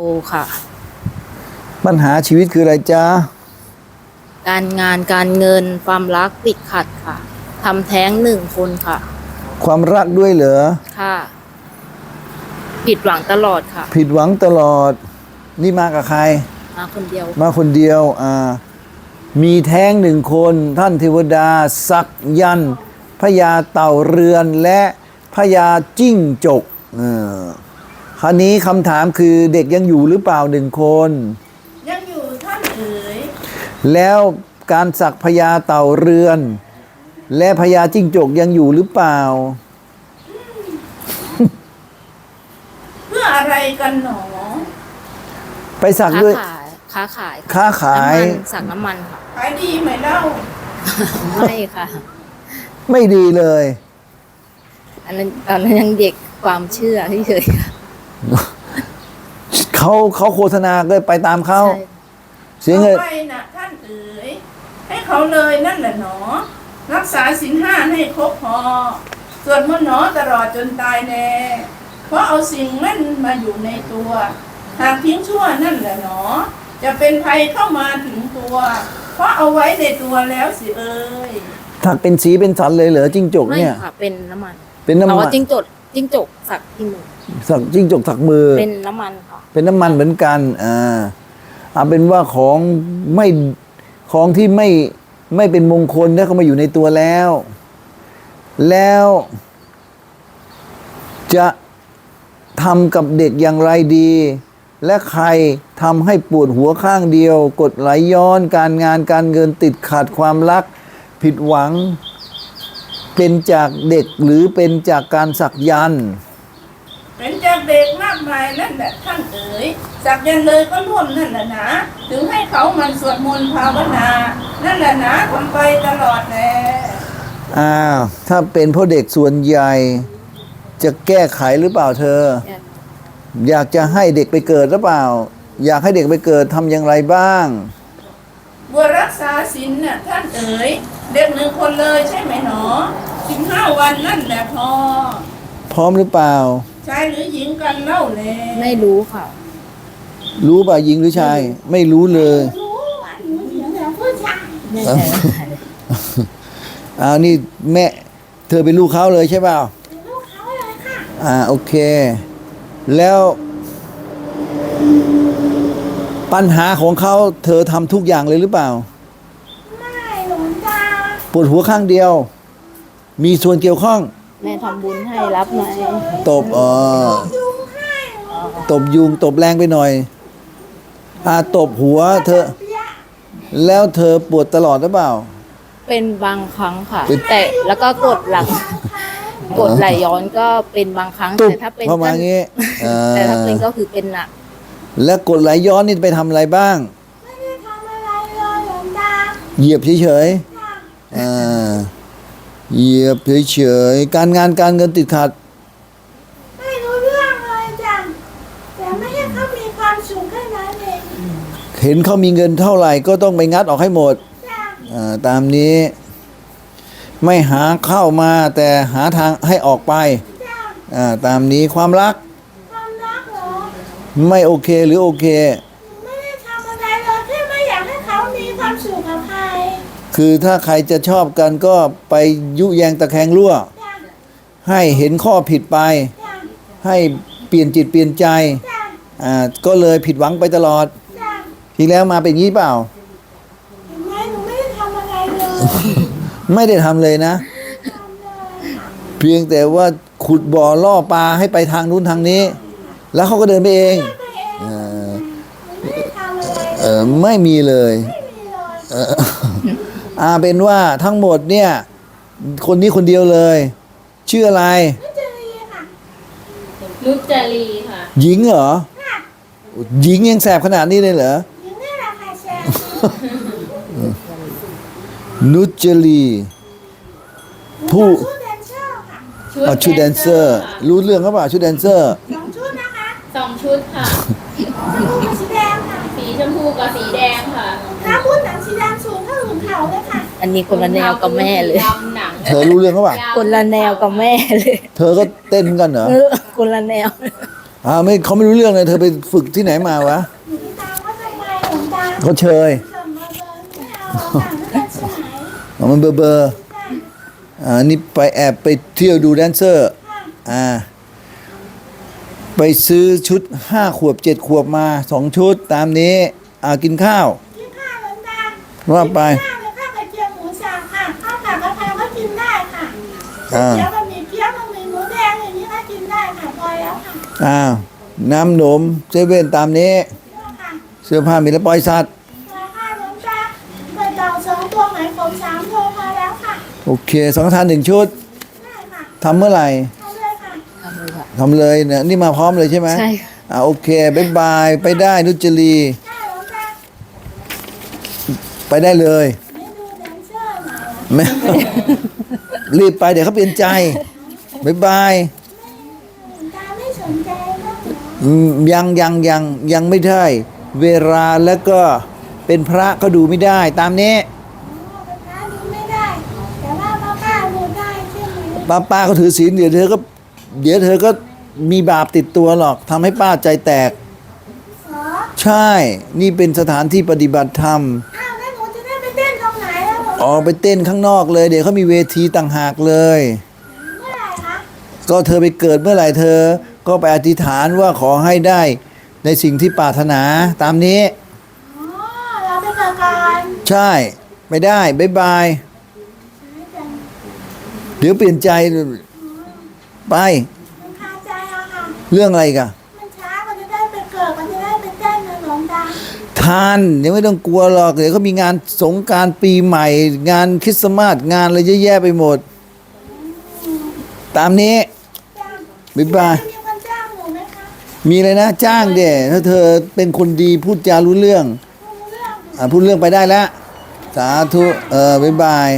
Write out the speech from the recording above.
โตค่ะ ปัญหาชีวิตคืออะไรจ๊ะ การงานการเงินความรักติดขัดค่ะทำแท้งหนึ่งคนค่ะ ความรักด้วยเหรอ ค่ะ ผิดหวังตลอดค่ะ ผิดหวังตลอด นี่มากับใคร มาคนเดียว มาคนเดียว อ่า มีแท้งหนึ่งคน ท่านเทวดา สักยันต์พญาเต่าเรือนและพญาจิ้งจก เออ คราวนี้คำถามคือเด็กยังอยู่หรือเปล่าหนึ่งคน ยังอยู่ท่านเอ๋ยแล้วการสักพญาเต่าเรือน และพญาจิ้งจกยังอยู่หรือเปล่า เพื่ออะไรกันหนอไปสักค้าด้วยขายค้าขายค่ะค้าขาย น้ำมันสักน้ำมันค่ะ ขายดีไหมเล่าไม่ค่ะ ไม่ดีเลย อันนั้นตอนนั้นยังเด็กความเชื่อเฉยๆค่ะ เขาเขาโฆษณาก็ไปตามเขาใช่เสียเงินอาไปนะท่านเอ๋ยให้เขาเลยนั่นแหละหนอ รักษาสินห้าให้ครบพอส่วนมนต์หนอตลอดจนตายแน่เพราะเอาสิ่งนั้นมาอยู่ในตัว หากทิ้งชั่วนั่นแหละหนอ จะเป็นภัยเข้ามาถึงตัว เพราะเอาไว้ในตัวแล้วสิเอ้ยถักเป็นสีเป็นสันเลยเหรอจิ้งจกไม่เนี่ยค่ะเป็นน้ำมันเป็นน้ำแต่มัว่านจิ้งจก จิ้งจกสักที่มือสักจิ้งจกสักมือ เป็นน้ำมันค่ะ เป็นน้ำมันเหมือนกันอ่าเอาเป็นว่าของไม่ของที่ไม่ไม่เป็นมงคลแล้วก็มาอยู่ในตัวแล้ว แล้ว จะทำกับเด็กอย่างไรดี และใครทำให้ปวดหัวข้างเดียว กดไหลย้อนการงานการเงินติดขัดความรัก ผิดหวัง เป็นจากเด็กหรือเป็นจากการสักยันต์เป็นจากเด็กมากมายนั่นแหละท่านเอ๋ยสักยันเลยก็ร่วมนั่นแหละนะ ถึงให้เขามันสวดมนต์ภาวนา นั่นแหละนะทำไปตลอดแลอ้าวถ้าเป็นพ่อเด็กส่วนใหญ่ จะแก้ไขหรือเปล่าเธอ อยากจะให้เด็กไปเกิดหรือเปล่า อยากให้เด็กไปเกิดทำอย่างไรบ้างบัวรักษาศีลน่ะท่านเอ๋ย เด็กหนึ่งคนเลยใช่ไหมหนอสิบห้าวันนั่นแหละพอ พร้อมหรือเปล่า ชายหรือหญิงกันเล่าแลไม่รู้ค่ะ รู้เปล่าหญิงหรือชาย ไม่รู้เลย รู้ว่าหนูหญิงหรือผู้ชายไม่ใช่ค่ะอ้าวนี่แม่ เธอเป็นลูกเขาเลยใช่เปล่าลูกเขาเลยค่ะอ่าโอเค แล้ว ปัญหาของเขาเธอทำทุกอย่างเลยหรือเปล่า ไม่หลวงตา ป วดหัวข้างเดียว มีส่วนเกี่ยวข้อง แม่ทำบุญให้รับไหมตบเออยุงให้ตบยุงตบแรงไปหน่อยอาตบหัวเธอเปียะแล้วเธอปวดตลอดหรือเปล่า เป็นบางครั้งค่ะ เป็นแต่แล้วก็กดหลังกดไหลย้อนก็เป็นบางครั้งตุ๊บแต่ถ้าเป็นเข้ามาอย่างงี้เออ แต่ถ้าเป็นก็คือเป็นหนัก แล้วกดไหลย้อนนี่ไปทำอะไรบ้าง ไม่ได้ทำอะไรเลยหลวงตาเหยียบเฉยค่ะๆ อ่าเหยียบเฉยๆ การงานการเงินติดขัด ไม่รู้เรื่องเลยจ้ะแต่ไม่ให้เขามีความสุขแค่นั้นเองเห็นเขามีเงินเท่าไหร่ก็ต้องไปงัดออกให้หมดจ้ะอ่าตามนี้ ไม่หาเข้ามาแต่หาทางให้ออกไปจ้ะอ่าตามนี้ความรักความรักเหรอไม่โอเคหรือโอเคหนูไม่ได้ทำอะไรเลยแค่ไม่อยากให้เขามีความสุขกับใคร คือถ้าใครจะชอบกันก็ไปยุแยงตะแคงรั่วจ้ะให้เห็นข้อผิดไปจ้ะให้เปลี่ยนจิตเปลี่ยนใจจ้ะอ่าก็เลยผิดหวังไปตลอดจ้ะทีแล้วมาเป็นงี้เปล่า เห็นไหมหนูไม่ได้ทำอะไรเลยไม่ได้ทำเลยนะทำเลยเพียงแต่ว่าขุดบ่อล่อปลาให้ไปทางนู้นทางนี้ แล้วเขาก็เดินไปเองตัวเองเออหนูไม่ได้ทำอะไรเออไม่มีเลย ไม่มีเลย เออ อาเป็นว่าทั้งหมดเนี่ย คนนี้คนเดียวเลย ชื่ออะไรไม่เจอเลยค่ะนุจรีค่ะ หญิงเหรอค่ะหญิงยังแสบขนาดนี้เลยเหรอยิงนี่แหละค่ะแชร์นุจรีผู้ชุดแดนเซอร์ค่ะอะชุดแดนเซอร์ รู้เรื่องเขาเปล่าชุดแดนเซอร์ สองชุดนะคะสองชุดค่ะ สีชมพูกับสีแดงค่ะ สีชมพูกับสีแดงค่ะถ้าพูดหนังสีแดงสู อันนี้คนละแนวกับแม่เลยดำหนังเธอรู้เรื่องเขาเปล่าคนละแนวกับแม่เลยเธอก็เต้นเหมือนกันเหรอเออคนละแนว อ่าไม่เขาไม่รู้เรื่องเลยเธอไปฝึกที่ไหนมาวะหนูที่ตามว่าทำไมหลวงตาเขาเชยส่งมาเบิร์ไม่เอาหลวงตาไม่ได้ใช่ไหมอ๋อมันเบอร์เบอร์อ่านี่ไปแอบไปเที่ยวดูแดนเซอร์อ่าไปซื้อชุดห้าขวบเจ็ดขวบมาสองชุดตามนี้ อ่ากินข้าวกินข้าวหลวงตาว่าไปข้า อ่า เกี๊ยวบะหมี่เกี๊ยวบะหมี่หมูแดงอย่างนี้ก็กินได้ค่ะพอแล้วค่ะอ้าว น้ำหนมเซเว่นตามนี้เชื่อค่ะเสื้อผ้ามีแล้วปล่อยสัตว์ ราคาหลวงตาเปิดเต่าสองตัวไหมผมสามตัวพอแล้วค่ะโอเคสังฆทานหนึ่งชุดได้ค่ะทำเมื่อไหร่เอาเลยค่ะ ทำเลยค่ะ ทำเลยเนี่ยนี่มาพร้อมเลยใช่ไหมใช่ค่ะ อ่าโอเคบายบายไปได้นุจรีได้หลวงตาไปได้เลย ไม่ดูแดนเซอร์หน่อยอะไม่ รีบไปเดี๋ยวเขาเปลี่ยนใจบายบายหลวงตาไม่สนใจบ้างเหรออืมยังยังยังยังไม่ได้ เวลาแล้วก็เป็นพระก็ดูไม่ได้ ตามนี้อ๋อเป็นพระดูไม่ได้ แต่ว่าป้าป้าดูได้ใช่ไหมป้าป้าก็ถือศีลเดี๋ยวเธอก็เดี๋ยวเธอก็มีบาปติดตัวหรอกทำให้ป้าใจแตก เหรอ ใช่ นี่เป็นสถานที่ปฏิบัติธรรม ออกไปเต้นข้างนอกเลย เดี๋ยวเขามีเวทีต่างหากเลยเมื่อไหร่คะก็เธอไปเกิดเมื่อไหร่เธอ ก็ไปอธิษฐานว่าขอให้ได้ในสิ่งที่ปรารถนาตามนี้อ๋อเราไปเกิดก่อนใช่ไม่ได้บายบายไม่เป็นเดี๋ยวเปลี่ยนใจไปมันคาใจอะค่ะเรื่องอะไรกัน ทานยังไม่ต้องกลัวหรอกเดี๋ยวเขามีงานสงการปีใหม่ งานคริสต์มาสงานอะไรเยอะแยะไปหมด ตามนี้บ๊ายบายมีคนจ้างหนูไหมคะมีเลยนะจ้างเด้ถ้าเธอเป็นคนดีพูดจารู้เรื่อง รู้เรื่อง อะพูดเรื่องไปได้แล้ว สาธุ เออบายบาย